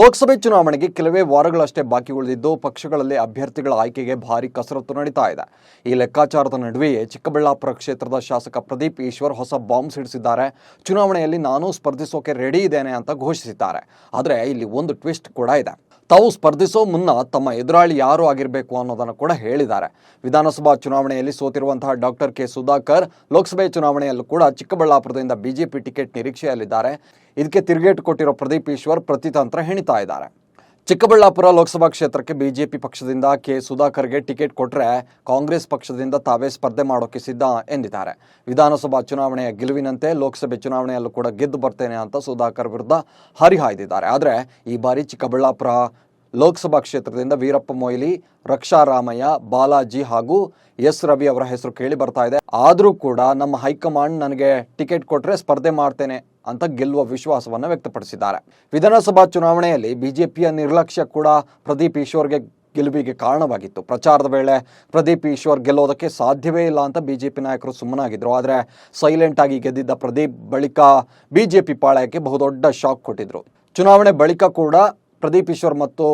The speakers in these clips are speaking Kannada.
ಲೋಕಸಭೆ ಚುನಾವಣೆಗೆ ಕೆಲವೇ ವಾರಗಳಷ್ಟೇ ಬಾಕಿ ಉಳಿದಿದ್ದು, ಪಕ್ಷಗಳಲ್ಲಿ ಅಭ್ಯರ್ಥಿಗಳ ಆಯ್ಕೆಗೆ ಭಾರಿ ಕಸರತ್ತು ನಡೀತಾ ಇದೆ. ಈ ಲೆಕ್ಕಾಚಾರದ ನಡುವೆಯೇ ಚಿಕ್ಕಬಳ್ಳಾಪುರ ಕ್ಷೇತ್ರದ ಶಾಸಕ ಪ್ರದೀಪ್ ಈಶ್ವರ್ ಹೊಸ ಬಾಂಬ್ ಸಿಡಿಸಿದ್ದಾರೆ. ಚುನಾವಣೆಯಲ್ಲಿ ನಾನು ಸ್ಪರ್ಧಿಸೋಕೆ ರೆಡಿ ಇದ್ದೇನೆ ಅಂತ ಘೋಷಿಸಿದ್ದಾರೆ. ಆದರೆ ಇಲ್ಲಿ ಒಂದು ಟ್ವಿಸ್ಟ್ ಕೂಡ ಇದೆ. ತಾವು ಸ್ಪರ್ಧಿಸೋ ಮುನ್ನ ತಮ್ಮ ಎದುರಾಳಿ ಯಾರು ಆಗಿರಬೇಕು ಅನ್ನೋದನ್ನು ಕೂಡ ಹೇಳಿದ್ದಾರೆ. ವಿಧಾನಸಭಾ ಚುನಾವಣೆಯಲ್ಲಿ ಸೋತಿರುವಂತಹ ಡಾಕ್ಟರ್ ಕೆ ಸುಧಾಕರ್ ಲೋಕಸಭೆ ಚುನಾವಣೆಯಲ್ಲೂ ಕೂಡ ಚಿಕ್ಕಬಳ್ಳಾಪುರದಿಂದ ಬಿಜೆಪಿ ಟಿಕೆಟ್ ನಿರೀಕ್ಷೆಯಲ್ಲಿದ್ದಾರೆ. ಇದಕ್ಕೆ ತಿರುಗೇಟು ಕೊಟ್ಟಿರೋ ಪ್ರದೀಪ್ ಈಶ್ವರ್ ಪ್ರತಿತಂತ್ರ ಹೆಣಿತಾ ಇದ್ದಾರೆ. ಚಿಕ್ಕಬಳ್ಳಾಪುರ ಲೋಕಸಭಾ ಕ್ಷೇತ್ರಕ್ಕೆ ಬಿಜೆಪಿ ಪಕ್ಷದಿಂದ ಕೆ. ಸುಧಾಕರ್ಗೆ ಟಿಕೆಟ್ ಕೊಟ್ಟರೆ ಕಾಂಗ್ರೆಸ್ ಪಕ್ಷದಿಂದ ತಾವೇ ಸ್ಪರ್ಧೆ ಮಾಡೋಕೆ ಸಿದ್ಧ ಎಂದಿದ್ದಾರೆ. ವಿಧಾನಸಭಾ ಚುನಾವಣೆಯ ಗೆಲುವಿನಂತೆ ಲೋಕಸಭೆ ಚುನಾವಣೆಯಲ್ಲೂ ಕೂಡ ಗೆದ್ದು ಬರ್ತೇನೆ ಅಂತ ಸುಧಾಕರ್ ವಿರುದ್ಧ ಹರಿಹಾಯ್ದಿದ್ದಾರೆ. ಆದರೆ ಈ ಬಾರಿ ಚಿಕ್ಕಬಳ್ಳಾಪುರ ಲೋಕಸಭಾ ಕ್ಷೇತ್ರದಿಂದ ವೀರಪ್ಪ ಮೊಯ್ಲಿ ರಕ್ಷಾರಾಮಯ್ಯ ಬಾಲಾಜಿ ಹಾಗೂ ಎಸ್. ರವಿ ಅವರ ಹೆಸರು ಕೇಳಿ ಬರ್ತಾ ಇದೆ. ಆದರೂ ಕೂಡ ನಮ್ಮ ಹೈಕಮಾಂಡ್ ನನಗೆ ಟಿಕೆಟ್ ಕೊಟ್ಟರೆ ಸ್ಪರ್ಧೆ ಮಾಡ್ತೇನೆ ಅಂತ ಗೆಲ್ಲುವ ವಿಶ್ವಾಸವನ್ನು ವ್ಯಕ್ತಪಡಿಸಿದ್ದಾರೆ. ವಿಧಾನಸಭಾ ಚುನಾವಣೆಯಲ್ಲಿ ಬಿಜೆಪಿಯ ನಿರ್ಲಕ್ಷ್ಯ ಕೂಡ ಪ್ರದೀಪ್ ಈಶ್ವರ್ಗೆ ಗೆಲುವಿಗೆ ಕಾರಣವಾಗಿತ್ತು. ಪ್ರಚಾರದ ವೇಳೆ ಪ್ರದೀಪ್ ಈಶ್ವರ್ ಗೆಲ್ಲೋದಕ್ಕೆ ಸಾಧ್ಯವೇ ಇಲ್ಲ ಅಂತ ಬಿಜೆಪಿ ನಾಯಕರು ಸುಮ್ಮನಾಗಿದ್ರು. ಆದರೆ ಸೈಲೆಂಟ್ ಆಗಿ ಗೆದ್ದಿದ್ದ ಪ್ರದೀಪ್ ಬಳಿಕ ಬಿಜೆಪಿ ಪಾಳಯಕ್ಕೆ ಬಹುದೊಡ್ಡ ಶಾಕ್ ಕೊಟ್ಟಿದ್ರು. ಚುನಾವಣೆ ಬಳಿಕ ಕೂಡ ಪ್ರದೀಪ್ ಈಶ್ವರ್ ಮತ್ತು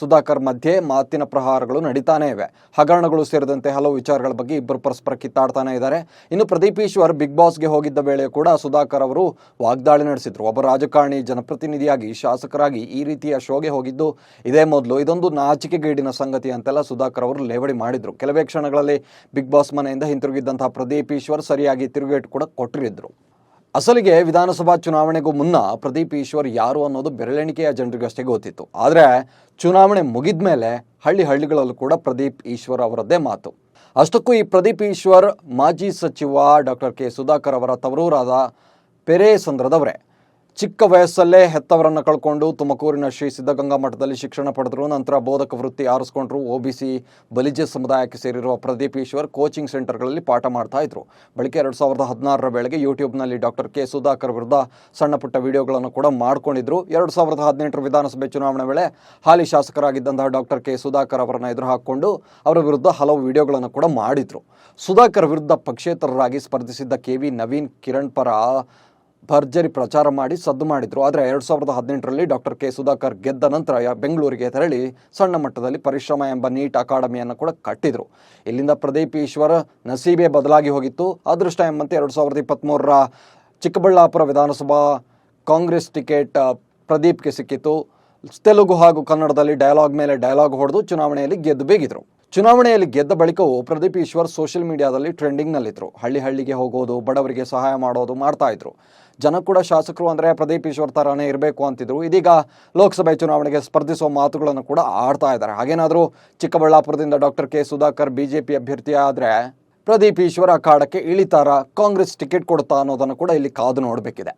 ಸುಧಾಕರ್ ಮಧ್ಯೆ ಮಾತಿನ ಪ್ರಹಾರಗಳು ನಡೀತಾನೇ ಇವೆ. ಹಗರಣಗಳು ಸೇರಿದಂತೆ ಹಲವು ವಿಚಾರಗಳ ಬಗ್ಗೆ ಇಬ್ಬರು ಪರಸ್ಪರ ಕಿತ್ತಾಡ್ತಾನೆ ಇದ್ದಾರೆ. ಇನ್ನು ಪ್ರದೀಪ್ ಈಶ್ವರ್ ಬಿಗ್ ಬಾಸ್ಗೆ ಹೋಗಿದ್ದ ವೇಳೆ ಕೂಡ ಸುಧಾಕರ್ ಅವರು ವಾಗ್ದಾಳಿ ನಡೆಸಿದ್ರು. ಒಬ್ಬ ರಾಜಕಾರಣಿ ಜನಪ್ರತಿನಿಧಿಯಾಗಿ ಶಾಸಕರಾಗಿ ಈ ರೀತಿಯ ಶೋಗೆ ಹೋಗಿದ್ದು ಇದೇ ಮೊದಲು. ಇದೊಂದು ನಾಚಿಕೆಗೇಡಿನ ಸಂಗತಿ ಅಂತೆಲ್ಲ ಸುಧಾಕರ್ ಅವರು ಲೇವಡಿ ಮಾಡಿದ್ರು. ಕೆಲವೇ ಕ್ಷಣಗಳಲ್ಲಿ ಬಿಗ್ ಬಾಸ್ ಮನೆಯಿಂದ ಹಿಂತಿರುಗಿದ್ದಂತಹ ಪ್ರದೀಪ್ ಈಶ್ವರ್ ಸರಿಯಾಗಿ ತಿರುಗೇಟು ಕೂಡ ಕೊಟ್ಟಿರಿದ್ರು. ಅಸಲಿಗೆ ವಿಧಾನಸಭಾ ಚುನಾವಣೆಗೂ ಮುನ್ನ ಪ್ರದೀಪ್ ಈಶ್ವರ್ ಯಾರು ಅನ್ನೋದು ಬೆರಳೆಣಿಕೆಯ ಜನರಿಗಷ್ಟೇ ಗೊತ್ತಿತ್ತು. ಆದರೆ ಚುನಾವಣೆ ಮುಗಿದ ಮೇಲೆ ಹಳ್ಳಿ ಹಳ್ಳಿಗಳಲ್ಲೂ ಕೂಡ ಪ್ರದೀಪ್ ಈಶ್ವರ್ ಅವರದ್ದೇ ಮಾತು. ಅಷ್ಟಕ್ಕೂ ಈ ಪ್ರದೀಪ್ ಈಶ್ವರ್ ಮಾಜಿ ಸಚಿವ ಡಾಕ್ಟರ್ ಕೆ ಸುಧಾಕರ್ ಅವರ ತವರೂರಾದ ಪೆರೇಸಂದ್ರದವರೇ. ಚಿಕ್ಕ ವಯಸ್ಸಲ್ಲೇ ಹೆತ್ತವರನ್ನು ಕಳ್ಕೊಂಡು ತುಮಕೂರಿನ ಶ್ರೀ ಸಿದ್ಧಗಂಗಾ ಮಠದಲ್ಲಿ ಶಿಕ್ಷಣ ಪಡೆದರು, ನಂತರ ಬೋಧಕ ವೃತ್ತಿ ಆರಿಸ್ಕೊಂಡ್ರು ಒಬಿಸಿ ಬಲಿಜ ಸಮುದಾಯಕ್ಕೆ ಸೇರಿರುವ ಪ್ರದೀಪ್ ಈಶ್ವರ್ ಕೋಚಿಂಗ್ ಸೆಂಟರ್ಗಳಲ್ಲಿ ಪಾಠ ಮಾಡ್ತಾ ಇದ್ರು. ಬಳಿಕ ಎರಡು ಸಾವಿರದ ಹದಿನಾರರ ವೇಳೆಗೆ ಯೂಟ್ಯೂಬ್ನಲ್ಲಿ ಡಾಕ್ಟರ್ ಕೆ ಸುಧಾಕರ್ ವಿರುದ್ಧ ಸಣ್ಣ ಪುಟ್ಟ ವಿಡಿಯೋಗಳನ್ನು ಕೂಡ ಮಾಡ್ಕೊಂಡಿದ್ರು. ಎರಡು ಸಾವಿರದ ಹದಿನೆಂಟರ ವಿಧಾನಸಭೆ ಚುನಾವಣೆ ವೇಳೆ ಹಾಲಿ ಶಾಸಕರಾಗಿದ್ದಂತಹ ಡಾಕ್ಟರ್ ಕೆ ಸುಧಾಕರ್ ಅವರನ್ನು ಎದುರು ಹಾಕ್ಕೊಂಡು ಅವರ ವಿರುದ್ಧ ಹಲವು ವಿಡಿಯೋಗಳನ್ನು ಕೂಡ ಮಾಡಿದ್ರು. ಸುಧಾಕರ್ ವಿರುದ್ಧ ಪಕ್ಷೇತರರಾಗಿ ಸ್ಪರ್ಧಿಸಿದ್ದ ಕೆ ವಿ ನವೀನ್ ಕಿರಣ್ ಪರ ಭರ್ಜರಿ ಪ್ರಚಾರ ಮಾಡಿ ಸದ್ದು ಮಾಡಿದರು. ಆದರೆ ಎರಡು ಸಾವಿರದ ಹದಿನೆಂಟರಲ್ಲಿ ಡಾಕ್ಟರ್ ಕೆ. ಸುಧಾಕರ್ ಗೆದ್ದ ನಂತರ ಬೆಂಗಳೂರಿಗೆ ತೆರಳಿ ಸಣ್ಣ ಮಟ್ಟದಲ್ಲಿ ಪರಿಶ್ರಮ ಎಂಬ ನೀಟ್ ಅಕಾಡೆಮಿಯನ್ನು ಕೂಡ ಕಟ್ಟಿದರು. ಇಲ್ಲಿಂದ ಪ್ರದೀಪ್ ಈಶ್ವರ ನಸೀಬೆ ಬದಲಾಗಿ ಹೋಗಿತ್ತು. ಅದೃಷ್ಟ ಎಂಬಂತೆ ಎರಡು ಸಾವಿರದ ಇಪ್ಪತ್ತ್ಮೂರರ ಚಿಕ್ಕಬಳ್ಳಾಪುರ ವಿಧಾನಸಭಾ ಕಾಂಗ್ರೆಸ್ ಟಿಕೆಟ್ ಪ್ರದೀಪ್ಗೆ ಸಿಕ್ಕಿತ್ತು. ತೆಲುಗು ಹಾಗೂ ಕನ್ನಡದಲ್ಲಿ ಡಯಲಾಗ್ ಮೇಲೆ ಡಯಲಾಗ್ ಹೊಡೆದು ಚುನಾವಣೆಯಲ್ಲಿ ಗೆದ್ದು ಬೇಗಿದ್ರು. ಚುನಾವಣೆಯಲ್ಲಿ ಗೆದ್ದ ಬಳಿಕವೂ ಪ್ರದೀಪ್ ಈಶ್ವರ್ ಸೋಷಿಯಲ್ ಮೀಡಿಯಾದಲ್ಲಿ ಟ್ರೆಂಡಿಂಗ್ನಲ್ಲಿದ್ದರು ಹಳ್ಳಿ ಹಳ್ಳಿಗೆ ಹೋಗೋದು, ಬಡವರಿಗೆ ಸಹಾಯ ಮಾಡೋದು ಮಾಡ್ತಾ ಇದ್ರು. ಜನ ಕೂಡ ಶಾಸಕರು ಅಂದರೆ ಪ್ರದೀಪ್ ಈಶ್ವರ್ ಥರನೇ ಇರಬೇಕು ಅಂತಿದ್ರು. ಇದೀಗ ಲೋಕಸಭೆ ಚುನಾವಣೆಗೆ ಸ್ಪರ್ಧಿಸುವ ಮಾತುಗಳನ್ನು ಕೂಡ ಆಡ್ತಾ ಇದ್ದಾರೆ. ಹಾಗೇನಾದರೂ ಚಿಕ್ಕಬಳ್ಳಾಪುರದಿಂದ ಡಾಕ್ಟರ್ ಕೆ ಸುಧಾಕರ್ ಬಿಜೆಪಿ ಅಭ್ಯರ್ಥಿ ಆದರೆ ಪ್ರದೀಪ್ ಈಶ್ವರ್ ಅಖಾಡಕ್ಕೆ ಇಳಿತಾರ, ಕಾಂಗ್ರೆಸ್ ಟಿಕೆಟ್ ಕೊಡುತ್ತಾ ಅನ್ನೋದನ್ನು ಕೂಡ ಇಲ್ಲಿ ಕಾದು ನೋಡಬೇಕಿದೆ.